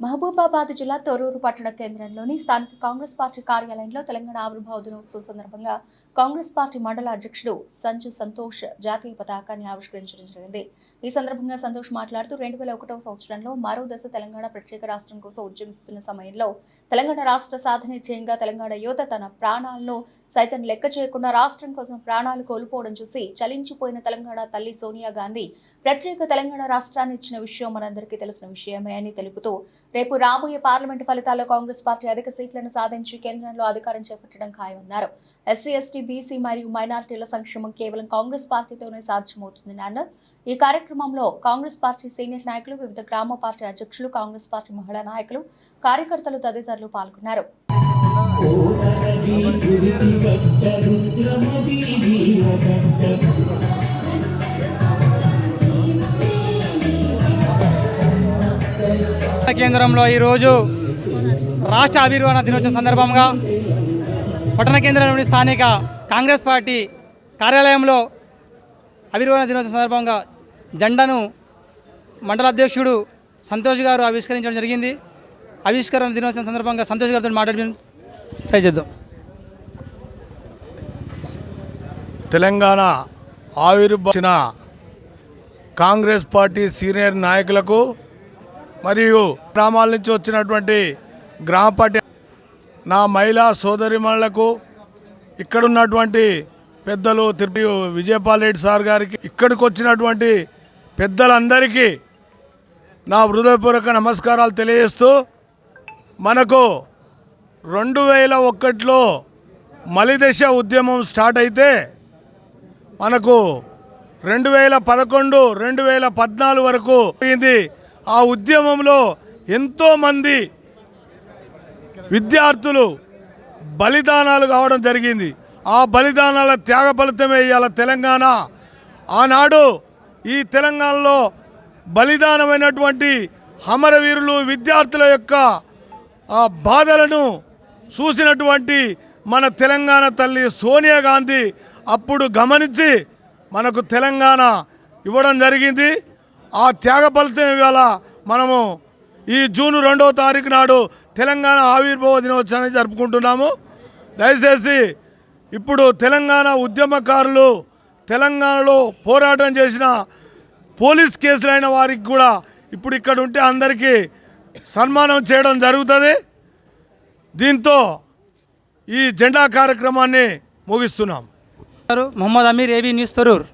మహబూబాబాద్ జిల్లా తొర్రూరు పట్టణ కేంద్రంలోని స్థానిక కాంగ్రెస్ పార్టీ కార్యాలయంలో తెలంగాణ ఆవిర్భావ దినోత్సవం సందర్భంగా కాంగ్రెస్ పార్టీ మండల అధ్యక్షుడు సంజు సంతోష్ జాతీయ పతాకాన్ని ఆవిష్కరించడం జరిగింది. ఈ సందర్భంగా సంతోష్ మాట్లాడుతూ రెండు వేల ఒకటవ సంవత్సరంలో మరో దశ తెలంగాణ ప్రత్యేక రాష్ట్రం కోసం ఉద్యమిస్తున్న సమయంలో తెలంగాణ రాష్ట్ర సాధన ధ్యేయంగా తెలంగాణ యువత తన ప్రాణాలను సైతం లెక్క చేయకుండా రాష్ట్రం కోసం ప్రాణాలు కోల్పోవడం చూసి చలించిపోయిన తెలంగాణ తల్లి సోనియా గాంధీ ప్రత్యేక తెలంగాణ రాష్ట్రాన్ని ఇచ్చిన విషయం మనందరికీ తెలిసిన విషయమే అని తెలుపుతూ రేపు రాబోయే పార్లమెంటు ఫలితాల్లో కాంగ్రెస్ పార్టీ అధిక సీట్లను సాధించి కేంద్రంలో అధికారం చేపట్టడం ఖాయమన్నారు. ఎస్సీ ఎస్టీ బీసీ మరియు మైనారిటీల సంక్షేమం కేవలం కాంగ్రెస్ పార్టీతోనే సాధ్యమవుతుందని అన్నారు. ఈ కార్యక్రమంలో కాంగ్రెస్ పార్టీ సీనియర్ నాయకులు వివిధ గ్రామ పార్టీ అధ్యక్షులు కాంగ్రెస్ పార్టీ మహిళా నాయకులు కార్యకర్తలు తదితరులు పాల్గొన్నారు. కేంద్రంలో ఈరోజు రాష్ట్ర ఆవిర్భావ దినోత్సవం సందర్భంగా పట్టణ కేంద్రంలోని స్థానిక కాంగ్రెస్ పార్టీ కార్యాలయంలో ఆవిర్భావ దినోత్సవం సందర్భంగా జెండాను మండల అధ్యక్షుడు సంతోష్ గారు ఆవిష్కరించడం జరిగింది. ఆవిష్కరణ దినోత్సవం సందర్భంగా సంతోష్ గారితో మాట్లాడి ట్రై చేద్దాం. తెలంగాణ ఆవిర్భవించిన కాంగ్రెస్ పార్టీ సీనియర్ నాయకులకు మరియు గ్రామాల నుంచి వచ్చినటువంటి గ్రామ పార్టీ నా మహిళా సోదరిమణులకు ఇక్కడున్నటువంటి పెద్దలు తిరుపతి విజయపాల్ రెడ్డి సార్ గారికి ఇక్కడికి వచ్చినటువంటి పెద్దలందరికీ నా హృదయపూర్వక నమస్కారాలు తెలియజేస్తూ మనకు రెండు వేల ఒకటిలో మలిదశ ఉద్యమం స్టార్ట్ అయితే మనకు రెండు వేల పదకొండు రెండు వేల పద్నాలుగు వరకు అయింది ఆ ఉద్యమంలో ఎంతోమంది విద్యార్థులు బలిదానాలు కావడం జరిగింది. ఆ బలిదానాల త్యాగ ఫలితమే ఇవాళ తెలంగాణ. ఆనాడు ఈ తెలంగాణలో బలిదానమైనటువంటి అమరవీరులు విద్యార్థుల యొక్క ఆ బాధలను చూసినటువంటి మన తెలంగాణ తల్లి సోనియా గాంధీ అప్పుడు గమనించి మనకు తెలంగాణ ఇవ్వడం జరిగింది. ఆ త్యాగ ఫలితం ఇవాళ మనము ఈ జూన్ రెండవ తారీఖు నాడు తెలంగాణ ఆవిర్భావ దినోత్సవాన్ని జరుపుకుంటున్నాము. దయచేసి ఇప్పుడు తెలంగాణ ఉద్యమకారులు తెలంగాణలో పోరాటం చేసిన పోలీస్ కేసులైన వారికి కూడా ఇప్పుడు ఇక్కడ ఉంటే అందరికీ సన్మానం చేయడం జరుగుతుంది. దీంతో ఈ జెండా కార్యక్రమాన్ని ముగిస్తున్నాం. Mohammed Amir AB news Tharoor.